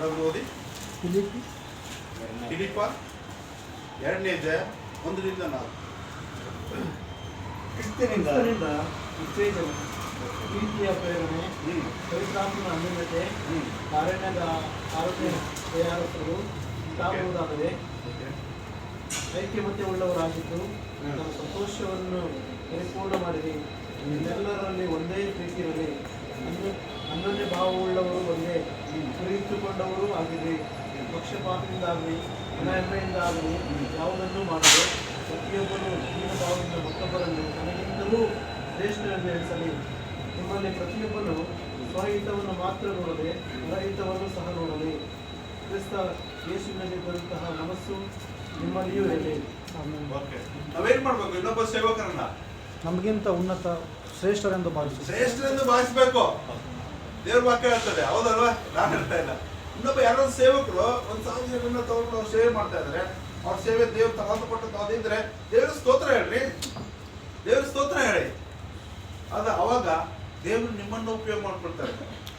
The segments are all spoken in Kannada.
ಓದಿ ಫಿಲಿಪಿ ಎರಡನೇ ಜಯ ಒಂದರಿಂದ ನಾಲ್ಕು. ಕ್ರಿಸ್ತನಿಂದ ಉತ್ತೇಜನ ಪ್ರೀತಿಯ ಪ್ರೇರಣೆ ಪವಿತ್ರಾತ್ಮನ ಅನ್ಯತೆ ಕಾರಣ್ಯದ ಆರೋಗ್ಯ ತಯಾರಕರು ಉಂಟಾಗುವುದಾದರೆ ಐಕ್ಯಮತ್ಯ ಉಳ್ಳವರಾಗಿದ್ದು ನಮ್ಮ ಸಂತೋಷವನ್ನು ಪರಿಪೂರ್ಣ ಮಾಡಿರಿ. ಎಲ್ಲರಲ್ಲಿ ಒಂದೇ ಪ್ರೀತಿಯಲ್ಲಿ ಇರಲಿ ಅನ್ಯ ಅನನ್ಯ ಆಗಿರಲಿ ಪಕ್ಷಪಾತದಿಂದ ಆಗಲಿ ಆಗಿರಿ ಆಗಲಿ ಯಾವುದನ್ನು ಮಾಡದೆ ಪ್ರತಿಯೊಬ್ಬರು ಜೀವ ಭಾವದಿಂದ ಮತ್ತೊಬ್ಬರನ್ನು ತನಗಿಂತಲೂ ಶ್ರೇಷ್ಠರನ್ನು ಎಣಿಸಲಿ ನಿಮ್ಮಲ್ಲಿ ಪ್ರತಿಯೊಬ್ಬನು ಸ್ವಹಿತವನ್ನು ಮಾತ್ರ ನೋಡದೆ ಪರಹಿತವನ್ನು ಸಹ ನೋಡಲಿ. ಕ್ರಿಸ್ತ ಯೇಸುವಿನಲ್ಲಿದ್ದಂತಹ ಮನಸ್ಸು ನಿಮ್ಮಲ್ಲಿಯೂ ಇರಲಿ ನಾವೇನ್ ಮಾಡ್ಬೇಕು? ಇನ್ನೊಬ್ಬ ಸೇವಕರನ್ನ? ನಮಗಿಂತ ಉನ್ನತ ಶ್ರೇಷ್ಠರೆಂದು ಭಾವಿಸಿ. ಶ್ರೇಷ್ಠರೆಂದು ಭಾವಿಸ್ಬೇಕು. ದೇವ್ರ ವಾಕ್ಯ ಹೇಳ್ತದೆ. ಹೌದಲ್ವಾ? ನಾನು ಹೇಳ್ತಾ ಇಲ್ಲ. ಇನ್ನೊಬ್ಬ ಯಾರಾದ್ರೂ ಸೇವಕರು ಒಂದ್ ಸಾವಿರ ಜನರನ್ನ ತಗೊಂಡು ಅವ್ರು ಸೇವೆ ಮಾಡ್ತಾ ಇದ್ದಾರೆ ಅವ್ರ ಸೇವೆ ದೇವ್ರು ತಗೊಂಡು ಅದಿದ್ರೆ ದೇವ್ರ ಸ್ತೋತ್ರ ಹೇಳ್ರಿ. ದೇವ್ರ ಸ್ತೋತ್ರ ಹೇಳಿ. ಅದ ಅವಾಗ ದೇವ್ರು ನಿಮ್ಮನ್ನು ಉಪಯೋಗ ಮಾಡ್ಕೊಳ್ತಾರೆ.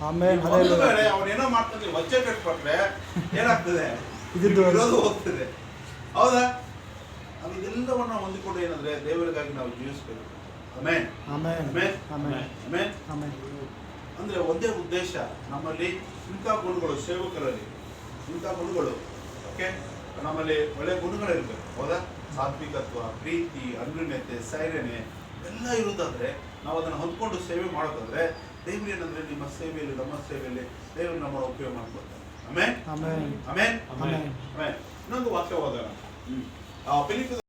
ಆಮೇಲೆ ಒಂದು ವೇಳೆ ಅವನೇನೋ ಮಾಡ್ತಾನೆ ವಜ್ಜೆ ಕಟ್ಬಿಟ್ರೆ ಏನಾಗ್ತದೆ? ಹೋಗ್ತದೆ. ಹೌದಾ? ಅದು ಇದೆಲ್ಲವನ್ನ ಹೊಂದಿಕೊಂಡು ಏನಂದ್ರೆ ದೇವರಿಗಾಗಿ ನಾವು ಜೀವಿಸ್ಬೇಕು. ಆಮೇನ್. ಆಮೇಲೆ ಆಮೇನ್. ಆಮೇಲೆ ಆಮೇನ್. ಆಮೇಲೆ ಅಂದ್ರೆ ಒಂದೇ ಉದ್ದೇಶ ನಮ್ಮಲ್ಲಿ ಇಂಥ ಗುಣಗಳು ಸೇವಕರಲ್ಲಿ ಇಂಥ ಗುಣಗಳು ಓಕೆ ನಮ್ಮಲ್ಲಿ ಒಳ್ಳೆ ಗುಣಗಳಿರ್ಬೇಕು ಹೌದಾ? ಸಾತ್ವಿಕತ್ವ ಪ್ರೀತಿ ಅನ್ಯೂನ್ಯತೆ ಸೈರ್ಯನೆ ಎಲ್ಲ ಇರುವುದಾದ್ರೆ ನಾವು ಅದನ್ನು ಹೊಂದ್ಕೊಂಡು ಸೇವೆ ಮಾಡೋದಾದ್ರೆ ದೇವ್ರು ಏನಂದ್ರೆ ನಿಮ್ಮ ಸೇವೆಯಲ್ಲಿ ನಮ್ಮ ಸೇವೆಯಲ್ಲಿ ದೇವರು ನಮ್ಮ ಉಪಯೋಗ ಮಾಡ್ಕೊಳ್ತಾರೆ ಆಮೇನ್ ಆಮೇಲೆ ಆಮೇನ್ ಆಮೇಲೆ ಆಮೇನ್ ಇನ್ನೊಂದು ವಾಕ್ಯ ಓದೋಣ. ಆ